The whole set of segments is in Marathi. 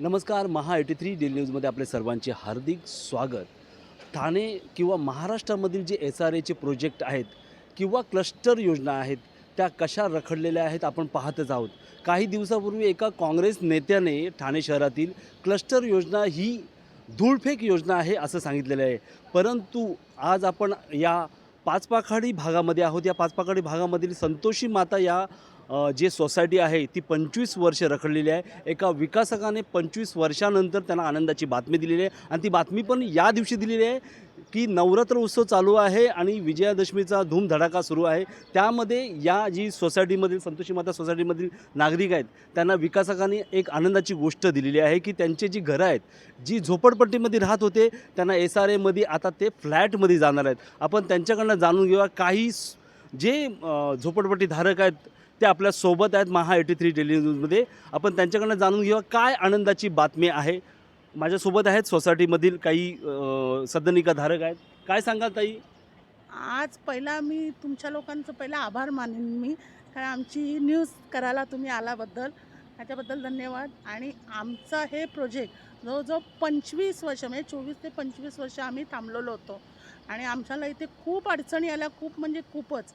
नमस्कार महा एटी थ्री डेली न्यूजमध्ये आपले सर्वांचे हार्दिक स्वागत. ठाणे किंवा महाराष्ट्रामधील जे एस आर एचे प्रोजेक्ट आहेत किंवा क्लस्टर योजना आहेत त्या कशा रखडलेल्या आहेत आपण पाहतच आहोत. काही दिवसापूर्वी एका काँग्रेस नेत्याने ठाणे शहरातील क्लस्टर योजना ही धूळफेक योजना आहे असं सांगितलेलं आहे. परंतु आज आपण या पाचपाखाडी भागामध्ये आहोत. या पाचपाखाडी भागामधील संतोषी माता या जे सोसायटी आहे ती पंचवीस वर्ष रखडलेली आहे. एका विकासकाने पंचवीस वर्षानंतर त्यांना आनंदाची बातमी दिलेली आहे. आणि ती बातमी पण या दिवशी दिलेली आहे की नवरात्र उत्सव चालू आहे आणि विजयादशमीचा धूमधडाका सुरू आहे. त्यामध्ये या जी सोसायटीमधील संतोषी माता सोसायटीमधील नागरिक आहेत त्यांना विकासकांनी एक आनंदाची गोष्ट दिलेली आहे की त्यांचे जी घरं आहेत जी झोपडपट्टीमध्ये राहत होते त्यांना एस आर एमध्ये आता ते फ्लॅटमध्ये जाणार आहेत. आपण त्यांच्याकडनं जाणून घेऊया काही जे झोपडपट्टीधारक आहेत ते आपल्यासोबत आहेत महा एटी थ्री डेली न्यूजमध्ये. आपण त्यांच्याकडनं जाणून घेऊया काय आनंदाची बातमी आहे. माझ्यासोबत आहेत सोसायटीमधील काही सदनिकाधारक सदनिका धारक आहेत. काय सांगाल ताई? आज पहिला मी तुमच्या लोकांचं पहिला आभार मानेन मी. कारण आमची न्यूज करायला तुम्ही आल्याबद्दल त्याच्याबद्दल धन्यवाद. आणि आमचा हे प्रोजेक्ट जवळजवळ पंचवीस वर्ष म्हणजे चोवीस ते पंचवीस वर्ष आम्ही थांबलेलो होतो. आणि आमच्याला इथे खूप अडचणी आल्या खूप म्हणजे खूपच.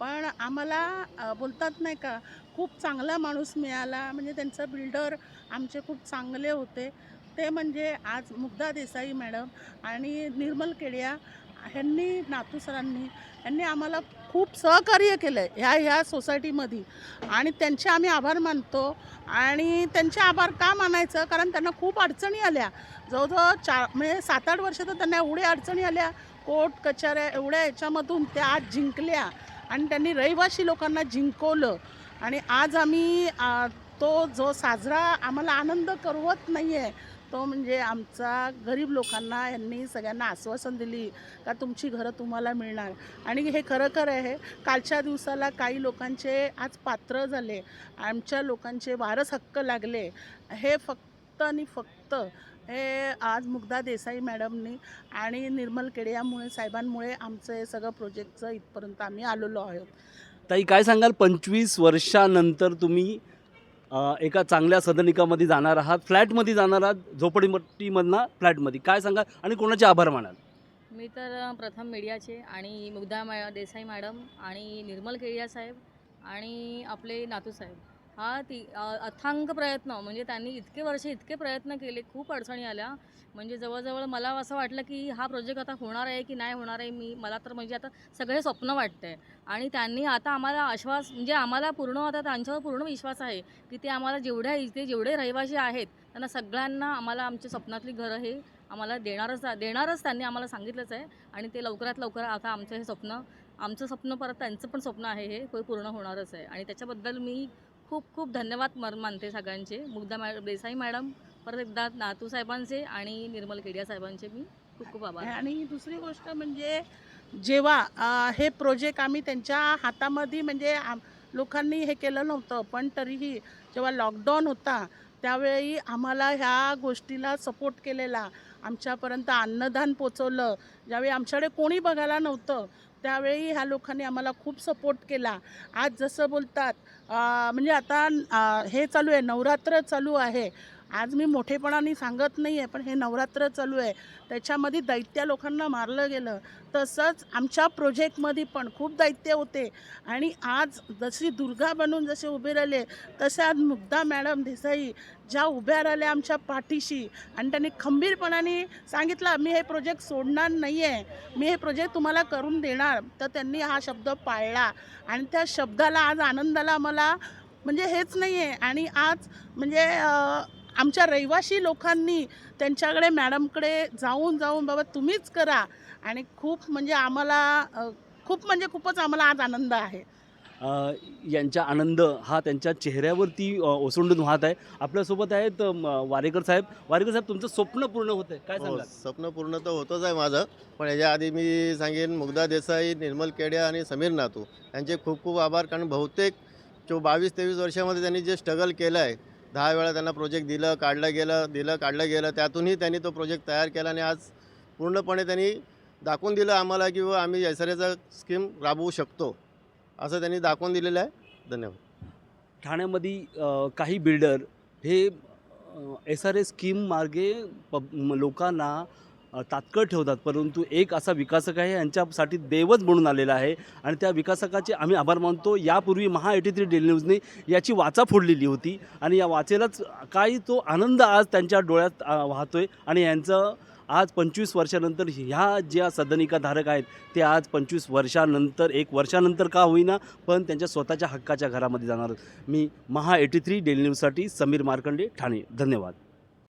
पण आम्हाला बोलतात नाही का खूप चांगला माणूस मिळाला. म्हणजे त्यांचं बिल्डर आमचे खूप चांगले होते. ते म्हणजे आज मुग्धा देसाई मॅडम आणि निर्मल केडिया ह्यांनी नातू सरांनी यांनी आम्हाला खूप सहकार्य केलं आहे ह्या ह्या सोसायटीमध्ये. आणि त्यांचे आम्ही आभार मानतो. आणि त्यांचे आभार का मानायचं? कारण त्यांना खूप अडचणी आल्या. जवळजवळ चार म्हणजे सात आठ वर्ष तर त्यांना एवढ्या अडचणी आल्या. कोर्ट कचऱ्या एवढ्या याच्यामधून त्या आज जिंकल्या. आणि त्यांनी रहिवासी लोकांना जिंकवलं. आणि आज आम्ही तो जो साजरा आम्हाला आनंद करवत नाही आहे तो म्हणजे आमचा गरीब लोकांना यांनी सगळ्यांना आश्वासन दिली का तुमची घरं तुम्हाला मिळणार. आणि हे खरं खरं आहे कालच्या दिवसाला काही लोकांचे आज पात्र झाले आमच्या लोकांचे वारस हक्क लागले. हे फक्त आणि फक्त हे आज मुग्धा देसाई मॅडमनी आणि निर्मल केडियामुळे साहेबांमुळे आमचं हे सगळं प्रोजेक्टचं इथपर्यंत आम्ही आलेलो आहोत. ताई काय सांगाल? पंचवीस वर्षानंतर तुम्ही एका चांगल्या सदनिकामध्ये जाणार आहात फ्लॅटमध्ये जाणार आहात झोपडीमट्टीमधनं फ्लॅटमध्ये. काय सांगाल? आणि कोणाचे आभार मानाल? मी तर प्रथम मीडियाचे आणि मुग्धा मॅ देसाई मॅडम आणि निर्मल केडिया साहेब आणि आपले नातू साहेब. हा ती अथांग प्रयत्न म्हणजे त्यांनी इतके वर्ष इतके प्रयत्न केले खूप अडचणी आल्या. म्हणजे जवळजवळ मला असं वाटलं की हा प्रोजेक्ट आता होणार आहे की नाही होणार आहे मी मला तर म्हणजे आता सगळे स्वप्न वाटतं आहे आणि त्यांनी आता आम्हाला आश्वास म्हणजे आम्हाला पूर्ण आता त्यांच्यावर पूर्ण विश्वास आहे की ते आम्हाला जेवढ्या इथे जेवढे रहिवासी आहेत त्यांना सगळ्यांना आम्हाला आमच्या स्वप्नातली घरं हे आम्हाला देणारच देणारच त्यांनी आम्हाला सांगितलंच आहे. आणि ते लवकरात लवकर आता आमचं हे स्वप्न आमचं स्वप्न परत त्यांचं पण स्वप्न आहे हे पूर्ण होणारच आहे. आणि त्याच्याबद्दल मी खूप खूप धन्यवाद मर मानते सगळ्यांचे. मुग्धा मॅ देसाई मॅडम परत एकदा नातू साहेबांचे आणि निर्मल केडिया साहेबांचे मी खूप खूप आभार. आणि दुसरी गोष्ट म्हणजे जेव्हा हे प्रोजेक्ट आम्ही त्यांच्या हातामध्ये म्हणजे आम- लोकांनी हे केलं नव्हतं पण तरीही जेव्हा लॉकडाऊन होता त्यावेळी आम्हाला ह्या गोष्टीला सपोर्ट केलेला. आमच्यापर्यंत अन्नदान पोचवलं. ज्यावेळी आमच्याकडे कोणी बघायला नव्हतं त्यावेळी ह्या लोकांनी आम्हाला खूप सपोर्ट केला. आज जसं बोलतात म्हणजे आता हे चालू आहे नवरात्र चालू आहे. आज मी मोठेपणाने सांगत नाही आहे पण हे नवरात्र चालू आहे. त्याच्यामध्ये दैत्य लोकांना मारलं गेलं. तसंच आमच्या प्रोजेक्टमध्ये पण खूप दैत्य होते. आणि आज जशी दुर्गा बनून जसे उभे राहिले तसे आज मुग्धा मॅडम देसाई ज्या उभ्या राहिल्या आमच्या पाठीशी आणि त्यांनी खंबीरपणाने सांगितलं मी हे प्रोजेक्ट सोडणार नाही आहे मी हे प्रोजेक्ट तुम्हाला करून देणार. तर त्यांनी हा शब्द पाळला. आणि त्या शब्दाला आज आनंदाला मला म्हणजे हेच नाही आहे आणि आज म्हणजे आमच्या रहिवासी लोकांनी त्यांच्याकडे मॅडमकडे जाऊन जाऊन बाबा तुम्हीच करा. आणि खूप म्हणजे आम्हाला खूप म्हणजे खूपच आम्हाला आज आनंद आहे. अ, यांचा आनंद हा त्यांच्या चेहऱ्यावरती ओसंडून वाहत आहे. आपल्यासोबत आहेत वारेकर साहेब. वारेकर साहेब तुमचं स्वप्न पूर्ण होत आहे काय हो सांगाल? स्वप्न पूर्ण तर होतच आहे माझं. पण याच्या आधी मी सांगेन मुग्धा देसाई निर्मल केड्या आणि समीर नातू यांचे खूप खूप आभार. कारण बहुतेक जो बावीस तेवीस वर्षामध्ये त्यांनी जे स्ट्रगल केलं आहे दहा वेळा त्यांना प्रोजेक्ट दिलं काढलं गेलं दिलं काढलं गेलं त्यातूनही त्यांनी तो प्रोजेक्ट तयार केला आणि आज पूर्णपणे त्यांनी दाखवून दिलं आम्हाला की बुवा आम्ही एस स्कीम राबवू शकतो. असं त्यांनी दाखवून दिलेलं आहे. धन्यवाद. ठाण्यामध्ये काही बिल्डर हे एस आर ए स्कीम मार्गे पब म- लोकांना तात्कळ ठेवतात. परंतु एक असा विकासक आहे यांच्यासाठी देवच म्हणून आलेला आहे. आणि त्या विकासकाचे आम्ही आभार मानतो. यापूर्वी महा एटी थ्री डेली न्यूजने याची वाचा फोडलेली होती. आणि या वाचेलाच काही तो आनंद आज त्यांच्या डोळ्यात वाहतोय. आणि यांचं आज पंचवीस वर्षानंतर ह्या ज्या सदनिका धारक आहेत ते आज पंचवीस वर्षानंतर एक वर्षानंतर का होईना पण त्यांच्या स्वतःच्या हक्काच्या घरामध्ये जाणार मी महा एटी थ्री डेली न्यूजसाठी समीर मार्कंडे ठाणे. धन्यवाद.